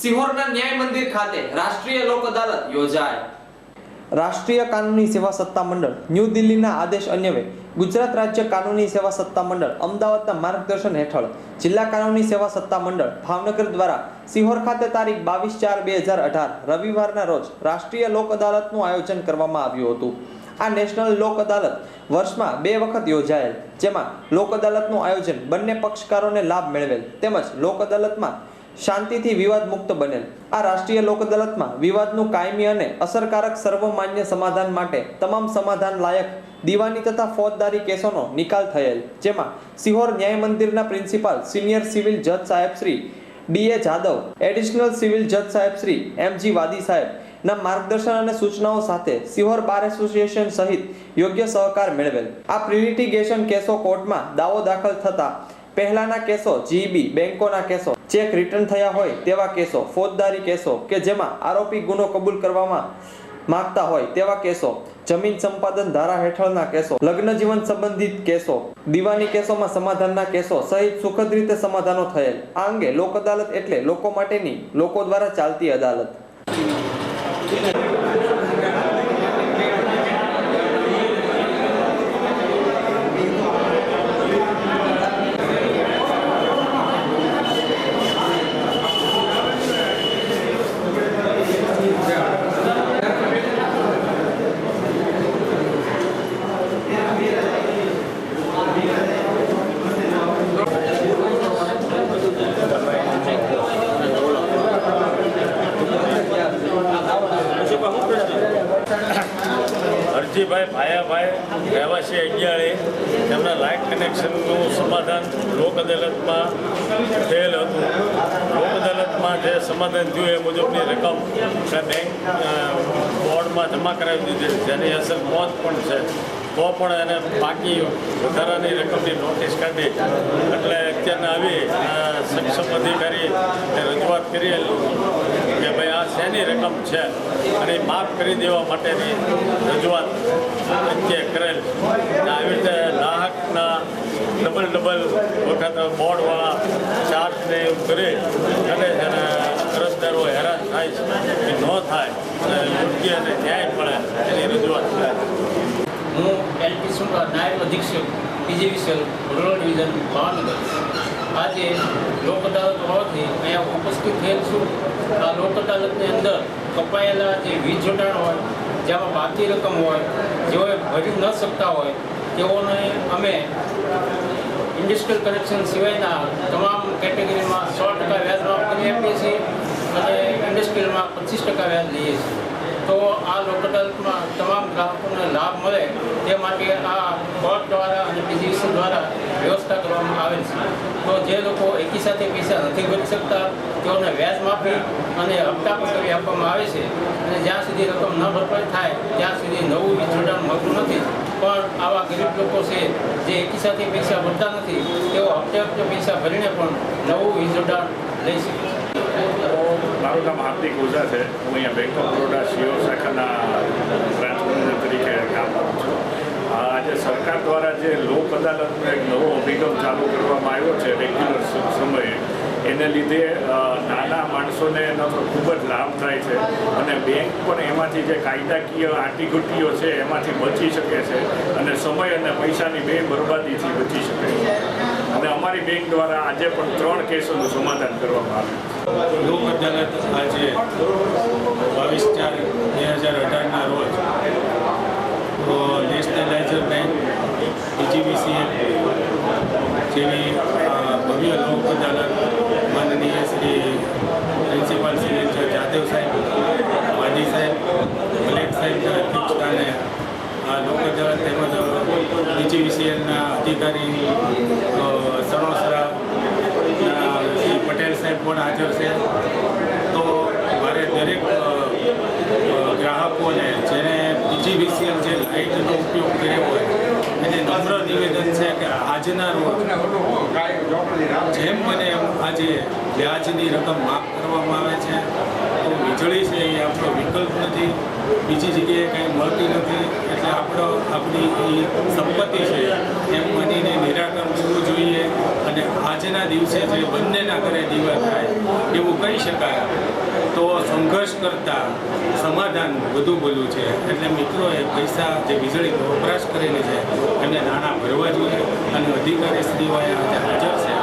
સિહોરના ન્યાય મંદિર ખાતે રાષ્ટ્રીય લોક અદાલત યોજાય. રાષ્ટ્રીય કાનૂની સેવા સત્તા મંડળ, ન્યૂ દિલ્હીના આદેશ અન્વયે ગુજરાત રાજ્ય કાનૂની સેવા સત્તા મંડળ, અમદાવાદના માર્ગદર્શન હેઠળ જિલ્લા કાનૂની સેવા સત્તા મંડળ, ભાવનગર દ્વારા સિહોર ખાતે તારીખ બાવીસ ચાર બે હજાર અઢાર, રવિવારના રોજ રાષ્ટ્રીય લોક અદાલતનું આયોજન કરવામાં આવ્યું હતું. આ નેશનલ લોક અદાલત વર્ષમાં બે વખત યોજાયેલ, જેમાં લોક અદાલતનું આયોજન બંને પક્ષકારોને લાભ મેળવેલ, તેમજ લોક અદાલતમાં શાંતિથી વિવાદ મુક્ત બનેલ. આ રાષ્ટ્રીય લોક અદાલતમાં વિવાદનું કાયમી અને અસરકારક સર્વમાન્ય સમાધાન માટે તમામ સમાધાન લાયક દીવાની તથા ફોજદારી કેસોનો નિકાલ થયેલ, જેમાં સિહોર ન્યાય મંદિરના પ્રિન્સિપાલ સિનિયર સિવિલ જજ સાહેબ Shri D A Jadav, additional civil જજ સાહેબ શ્રી એમ જી વાદી સાહેબ ના માર્ગદર્શન અને સૂચનાઓ સાથે સિહોર બાર એસોસિએશન સહિત યોગ્ય સહકાર મેળવેલ. આ પ્રિલિટિગેશન કેસો કોર્ટમાં દાવો દાખલ થતા પહેલાના કેસો જીબી બેંકોના કેસો ચેક રિટર્ન થયા હોય તેવા કેસો, ફોજદારી કેસો કે જેમાં આરોપી ગુનો કબૂલ કરવામાં માંગતા હોય તેવા કેસો, જમીન સંપાદન ધારા હેઠળના કેસો, લગ્ન જીવન સંબંધિત કેસો, દીવાની કેસોમાં સમાધાનના કેસો સહિત સુખદ રીતે સમાધાનો થયેલ. આ અંગે લોક અદાલત એટલે લોકો માટેની લોકો દ્વારા ચાલતી અદાલત. ભાયાભાઈ રહેવાસી અગિયારી તેમના લાઇટ કનેક્શનનું સમાધાન લોક અદાલતમાં થયેલ હતું. લોક અદાલતમાં જે સમાધાન થયું એ મુજબની રકમ બેંક બોર્ડમાં જમા કરાવી દીધી જેની અસર મોત પણ છે. તો પણ એને બાકી વધારાની રકમની નોટિસ કાઢી. એટલે અત્યારના આવી સક્ષમ અધિકારી રજૂઆત કરી શેની છે અને માફ કરી દેવા માટેની રજૂઆત અત્યારે કરેલ આવી રીતે ગ્રાહકના ડબલ ડબલ વખત બોર્ડવાળા ચાર્જને એવું કરી અને જેને અરજદારો હેરાન થાય છે કે ન થાય અને યોગ્ય અને ન્યાય મળે એની રજૂઆત કરે હું એલપી સુંદર નાયબ અધિક્ષક પીજીવીસીએલ રૂરલ ડિવિઝન, ભાવનગર. આજે લોક અદાલત હોવાથી અહીંયા ઉપસ્થિત થયેલ છું. લોક અદાલતની અંદર કપાયેલા જે વીજ જોડાણ હોય, જેમાં બાકી રકમ હોય, જેઓએ ભરી ન શકતા હોય, તેઓને અમે ઇન્ડસ્ટ્રીયલ કનેક્શન સિવાયના તમામ કેટેગરીમાં સો ટકા વ્યાજ માફ કરી આપીએ છીએ અને ઇન્ડસ્ટ્રીયલમાં પચીસ ટકા વ્યાજ લઈએ છીએ. તો આ લોક અદાલતમાં તમામ ગ્રાહકોને લાભ મળે તે માટે આ કોર્ટ દ્વારા અને બીજી દ્વારા વ્યવસ્થા કરવામાં આવેલ છે. તો જે લોકો એકી સાથે પૈસા નથી ભરી શકતા, તેઓને વ્યાજ માફી અને હપ્તા પણ આપવામાં આવે છે. અને જ્યાં સુધી રકમ ન ભરપાઈ થાય, ત્યાં સુધી નવું વીજ મળતું નથી. પણ આવા ગરીબ લોકો છે, જે એકી સાથે પૈસા ભરતા નથી, તેઓ હપ્તે હપ્તે પૈસા ભરીને પણ નવું વીજ લઈ શકે મારું નામ હાર્દિક ઓઝા છે. હું અહીંયા બેંક ઓફ બરોડા સીઓ શાખાના મેનેજર તરીકે કામ કરું છું. સરકાર દ્વારા જે લોક અદાલતનો એક નવો અભિગમ ચાલુ કરવામાં આવ્યો છે રેગ્યુલર સમયે, એને લીધે નાના માણસોને એનો ખૂબ જ લાભ થાય છે અને બેંક પણ એમાંથી જે કાયદાકીય આંટીઘૂંટીઓ છે એમાંથી બચી શકે છે અને સમય અને પૈસાની બે બરબાદીથી બચી શકે છે. અને અમારી બેંક દ્વારા આજે પણ ત્રણ કેસોનું સમાધાન કરવામાં આવ્યું લોક અદાલત આજે બાવીસ ચાર બે હજાર અઢારના રોજ તો નેશનલાઇઝર બેંક બીજીવીસીએલ જેવી અ, ભવ્ય લોક અદાલત માનનીય શ્રી પ્રિન્સિપાલ શ્રી જાદવ સાહેબ, માજી સાહેબ મલેક સાહેબના આ લોક અદાલત તેમજ બીજીવીસીએલના અધિકારી સરોસરા પટેલ સાહેબ પણ હાજર છે. તો મારે દરેક ગ્રાહકોને જેને બીજીવીસીએલ જે લાઇટનો ઉપયોગ કર્યો હોય એને નમ્ર નિવેદન છે કે આજના રોજ જેમ મને એમ આજે વ્યાજની રકમ માફ કરવામાં આવે છે, તો વીજળી છે એ આપણો વિકલ્પ નથી, બીજી જગ્યાએ કંઈ મળતી નથી, એટલે આપણો આપણી એ સંપત્તિ છે એમ માનીને નિરાકરણ થવું જોઈએ, અને આજના દિવસે જે બંનેના ઘરે દીવા થાય, એવું કહી શકાય. તો સંઘર્ષ કરતાં સમાધાન વધુ બોલ્યું છે. એટલે મિત્રોએ પૈસા જે વીજળીનો વપરાશ કરીને છે એમને નાણાં ભરવા જોઈએ અને અધિકારી શ્રીઓ આજે હાજર છે.